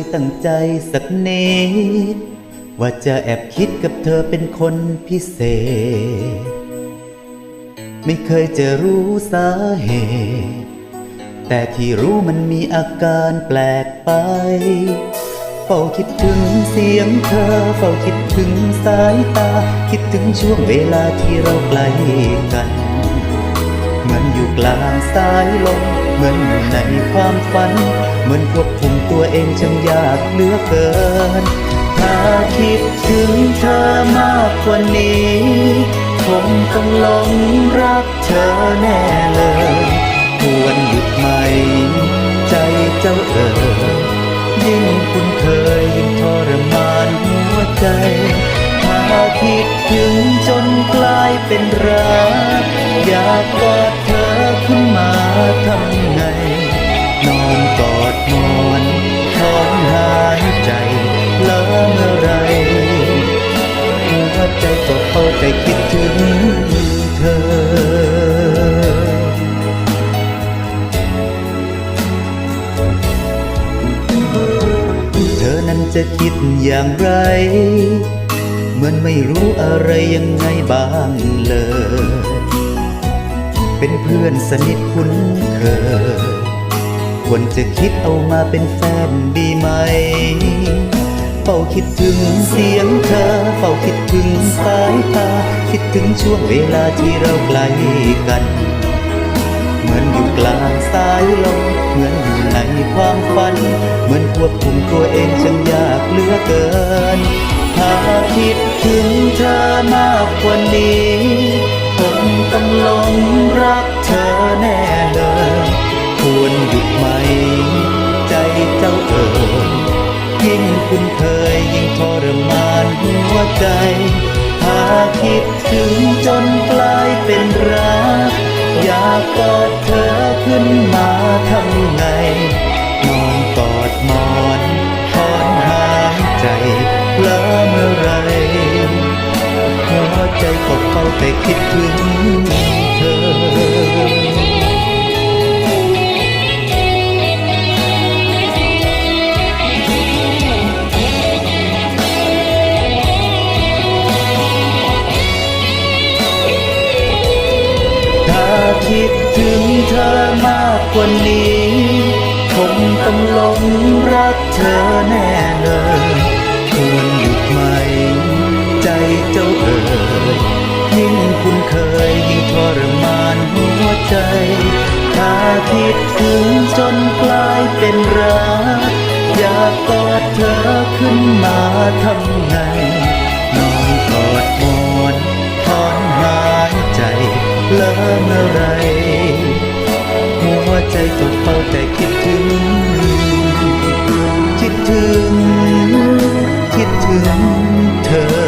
ยตั้งใจสักนิดว่าจะแอบคิดกับเธอเป็นคนพิเศษ ไม่เคยจะรู้สาเหตุ แต่ที่รู้มันมีอาการแปลกไป เฝ้าคิดถึงเสียงเธอ เฝ้าคิดถึงสายตา คิดถึงช่วงเวลาที่เราใกล้กัน เหมือนอยู่กลางสายลม เหมือนอยู่ในความฝัน เหมือนควบคุมตัวเองช่างยากเหลือเกิน ถ้าคิดถึงเธอมากกว่านี้คงต้องหลงรักเธอแน่เลยควรหยุดไหม ใจเจ้าเอ๋ยยิ่งคุ้นเคยยิ่งทรมานหัวใจ คิดถึงจนกลายเป็นรัก อยากกอดเธอขึ้นมาทำไง นอนกอดหมอนถอนหายใจแล้วเมื่อไรหัวใจก็เข้าใจคิดถึงเธอเธอนั้นจะคิดอย่างไร มือนไม่รู้อะไรยังไงบ้างเลย เป็นเพื่อนสนิทคุ้นเคย ควรจะคิดเอามาเป็นแฟนดีไหม เฝ้าคิดถึงเสียงเธอ เฝ้าคิดถึงสายตา คิดถึงช่วงเวลาที่เราใกล้กัน เหมือนอยู่กลางสายลม เหมือนอยู่ในความฝัน เหมือนควบคุมตัวเองช่างยากเหลือเกิน ถ้าคิดถึงเธอมากกว่านี้คงต้องลงรักเธอแน่เลยควรหยุดไหม ใจเจ้าเอ๋ยยิ่งคุ้นเคยยิ่งทรมานหัวใจถ้าคิดถึงจนกลายเป็นรัก อยากกอดเธอขึ้นมาทำไง ใจก็เฝ้าแต่คิดถึงเธอถ้าคิดถึงเธอมากกว่านี้คงต้องหลงรักเธอแน่เลยควรหยุดไหม ใจเจ้าเอ๋ย คิดถึงจนกลายเป็นรัก อยากกอดเธอขึ้นมาทำไงนอนกอดหมอนถอนหายใจแล้วเมื่อไร หัวใจก็เฝ้าแต่คิดถึง คิดถึง คิดถึงเธอ